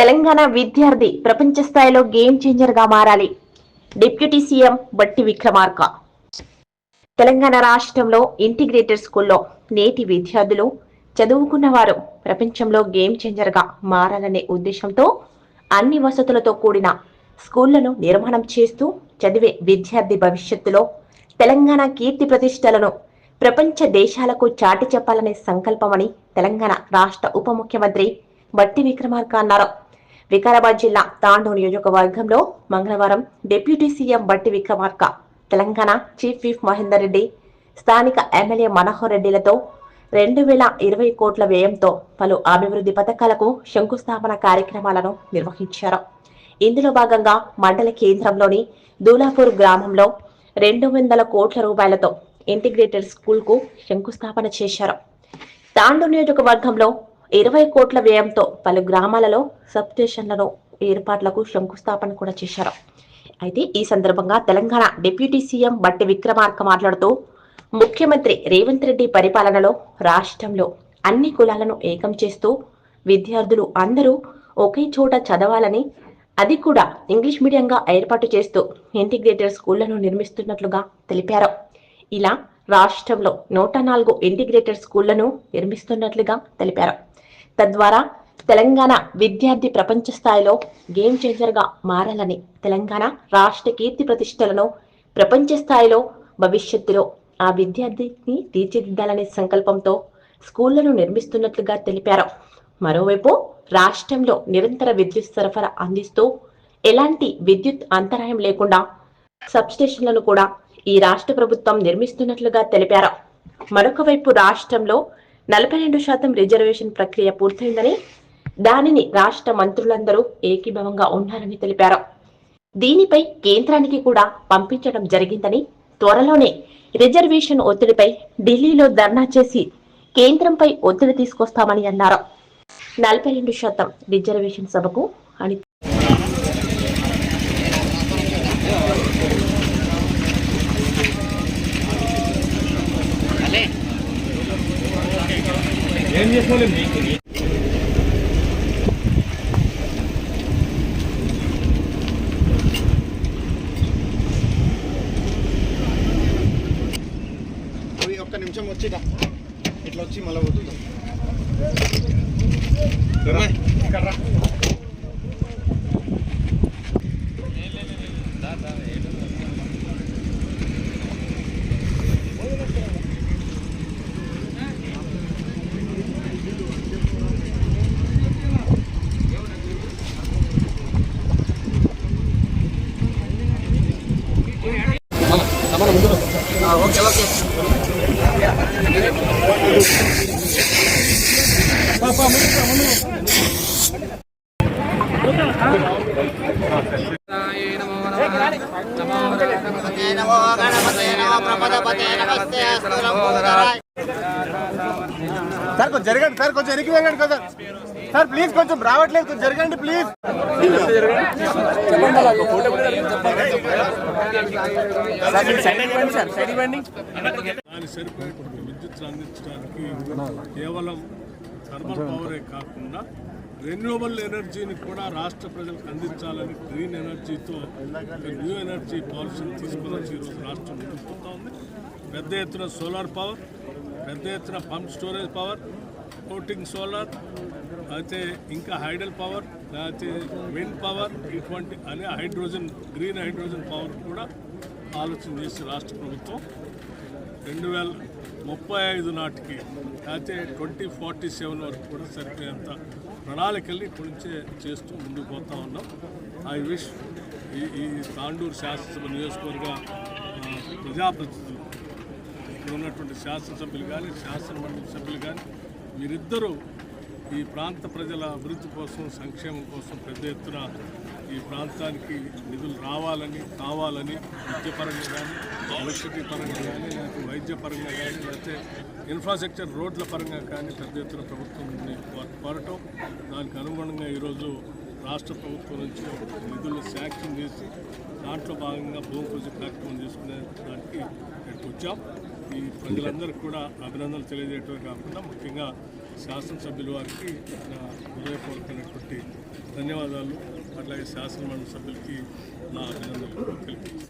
తెలంగాణ విద్యార్థి ప్రపంచ స్థాయిలో గేమ్ చేంజర్గా మారాలి. Deputy CM Bhatti Vikramarka. తెలంగాణ రాష్ట్రంలో ఇంటిగ్రేటెడ్ స్కూల్లో నేటి విద్యార్థులు చదువుకున్న వారు ప్రపంచంలో గేమ్ చేంజర్గా మారాలనే ఉద్దేశంతో అన్ని వసతులతో కూడిన స్కూళ్ళను నిర్మాణం చేస్తూ చదివే విద్యార్థి భవిష్యత్తులో తెలంగాణ కీర్తి ప్రతిష్టలను ప్రపంచ దేశాలకు చాటి చెప్పాలనే సంకల్పమని తెలంగాణ రాష్ట్ర ఉప ముఖ్యమంత్రి బట్టి విక్రమార్క అన్నారు. వికారాబాద్ జిల్లా తాండూ నియోజకవర్గంలో మంగళవారం deputy CM Bhatti Vikramarka Telangana chief whip Mahender Reddy స్థానిక ఎమ్మెల్యే మనోహర్ రెడ్డిలతో రెండు వేల ఇరవై కోట్ల వ్యయంతో పలు అభివృద్ధి పథకాలకు శంకుస్థాపన కార్యక్రమాలను నిర్వహించారు. ఇందులో భాగంగా మండల కేంద్రంలోని దూలాపూర్ గ్రామంలో రెండు వందల కోట్ల రూపాయలతో ఇంటిగ్రేటెడ్ స్కూల్కు శంకుస్థాపన చేశారు. తాండూ నియోజకవర్గంలో ఇరవై కోట్ల వ్యయంతో పలు గ్రామాలలో సబ్ స్టేషన్లను ఏర్పాట్లకు శంకుస్థాపన కూడా చేశారు. అయితే ఈ సందర్భంగా తెలంగాణ డిప్యూటీ సీఎం బట్టి విక్రమార్క మాట్లాడుతూ ముఖ్యమంత్రి రేవంత్ రెడ్డి పరిపాలనలో రాష్ట్రంలో అన్ని కులాలను ఏకం చేస్తూ విద్యార్థులు అందరూ ఒకే చోట చదవాలని అది కూడా ఇంగ్లీష్ మీడియంగా ఏర్పాటు చేస్తూ ఇంటిగ్రేటెడ్ స్కూళ్ళను నిర్మిస్తున్నట్లుగా తెలిపారు. ఇలా రాష్ట్రంలో నూట నాలుగు ఇంటిగ్రేటెడ్ స్కూళ్ళను నిర్మిస్తున్నట్లుగా తెలిపారు. తద్వారా తెలంగాణ విద్యార్థి ప్రపంచ స్థాయిలో గేమ్ చేంజర్గా మారాలని తెలంగాణ రాష్ట్ర కీర్తి ప్రతిష్టలను ప్రపంచ స్థాయిలో భవిష్యత్తులో ఆ విద్యార్థిని తీర్చిదిద్దాలనే సంకల్పంతో స్కూళ్ళను నిర్మిస్తున్నట్లుగా తెలిపారు. మరోవైపు రాష్ట్రంలో నిరంతర విద్యుత్ సరఫరా అందిస్తూ ఎలాంటి విద్యుత్ అంతరాయం లేకుండా సబ్స్టేషన్లను కూడా ఈ రాష్ట్ర ప్రభుత్వం నిర్మిస్తున్నట్లుగా తెలిపారు. మరొక వైపు రాష్ట్రంలో నలభై రెండు శాతం రిజర్వేషన్ ప్రక్రియ పూర్తయిందని దానిని రాష్ట్ర మంత్రులందరూ ఏకీభవంగా ఉన్నారని తెలిపారు. దీనిపై కేంద్రానికి కూడా పంపించడం జరిగిందని త్వరలోనే రిజర్వేషన్ ఒత్తిడిపై ఢిల్లీలో ధర్నా చేసి కేంద్రంపై ఒత్తిడి తీసుకొస్తామని అన్నారు. నలభై రెండు శాతం రిజర్వేషన్ సభకు అని ఒక్క నిమిషం వచ్చిరా. ఇట్లా వచ్చి మళ్ళీ వదులుతాం ఓకే ఓకే. నమో గణపతే నమో నమస్తే అస్తు లంబోదరాయ సార్ కొంచెం జరగండి సార్ కొంచెం వెనక్కి వెళ్ళండి కదా సార్ ప్లీజ్ కొంచెం రావట్లేదు కొంచెం జరగండి ప్లీజ్ సరిపోయేటువంటి విద్యుత్ అందించడానికి కేవలం థర్మల్ పవరే కాకుండా రెన్యూవబుల్ ఎనర్జీని కూడా రాష్ట్ర ప్రజలకు అందించాలని గ్రీన్ ఎనర్జీతో న్యూ ఎనర్జీ పాలసీని తీసుకుని ఈరోజు రాష్ట్రం ముందుకుపోతా ఉంది. పెద్ద ఎత్తున సోలార్ పవర్ పెద్ద ఎత్తున pump storage power floating solar అయితే ఇంకా హైడల్ పవర్ లేకపోతే విండ్ పవర్ ఇటువంటి అనే హైడ్రోజన్ గ్రీన్ హైడ్రోజన్ పవర్ కూడా ఆలోచన చేసి రాష్ట్ర ప్రభుత్వం రెండు వేల ముప్పై ఐదు నాటికి అయితే ట్వంటీ ఫార్టీ సెవెన్ వరకు కూడా సరిపోయేంత ప్రణాళికల్ని ఇప్పటి నుంచే చేస్తూ ముందుకు పోతా ఉన్నాం. ఐ విష్ ఈ ఈ తాండూరు శాసనసభ నియోజకవర్గ ప్రజాప్రతినిధులు ఇక్కడ ఉన్నటువంటి శాసనసభ్యులు కానీ శాసనమండలి సభ్యులు కానీ మీరిద్దరూ ఈ ప్రాంత ప్రజల అభివృద్ధి కోసం సంక్షేమం కోసం పెద్ద ఎత్తున ఈ ప్రాంతానికి నిధులు రావాలని కావాలని విద్యపరంగా కానీ ఎలక్ట్రిసిటీ పరంగా కానీ లేకపోతే వైద్యపరంగా కానీ లేకపోతే ఇన్ఫ్రాస్ట్రక్చర్ రోడ్ల పరంగా కానీ పెద్ద ఎత్తున ప్రభుత్వం కోరటం. దానికి అనుగుణంగా ఈరోజు రాష్ట్ర ప్రభుత్వం నుంచి నిధులు శాంక్షన్ చేసి దాంట్లో భాగంగా భూమి పూజ కార్యక్రమం చేసుకునే దానికి ఇక్కడికి వచ్చాం. ఈ ప్రజలందరికీ కూడా అభినందనలు తెలియజేయటమే కాకుండా ముఖ్యంగా శాసనసభ్యుల వారికి నా హృదయపూర్వకమైనటువంటి ధన్యవాదాలు. అట్లాగే శాసనమండలి సభ్యులకి నా అభినందనలు తెలియజేస్తాను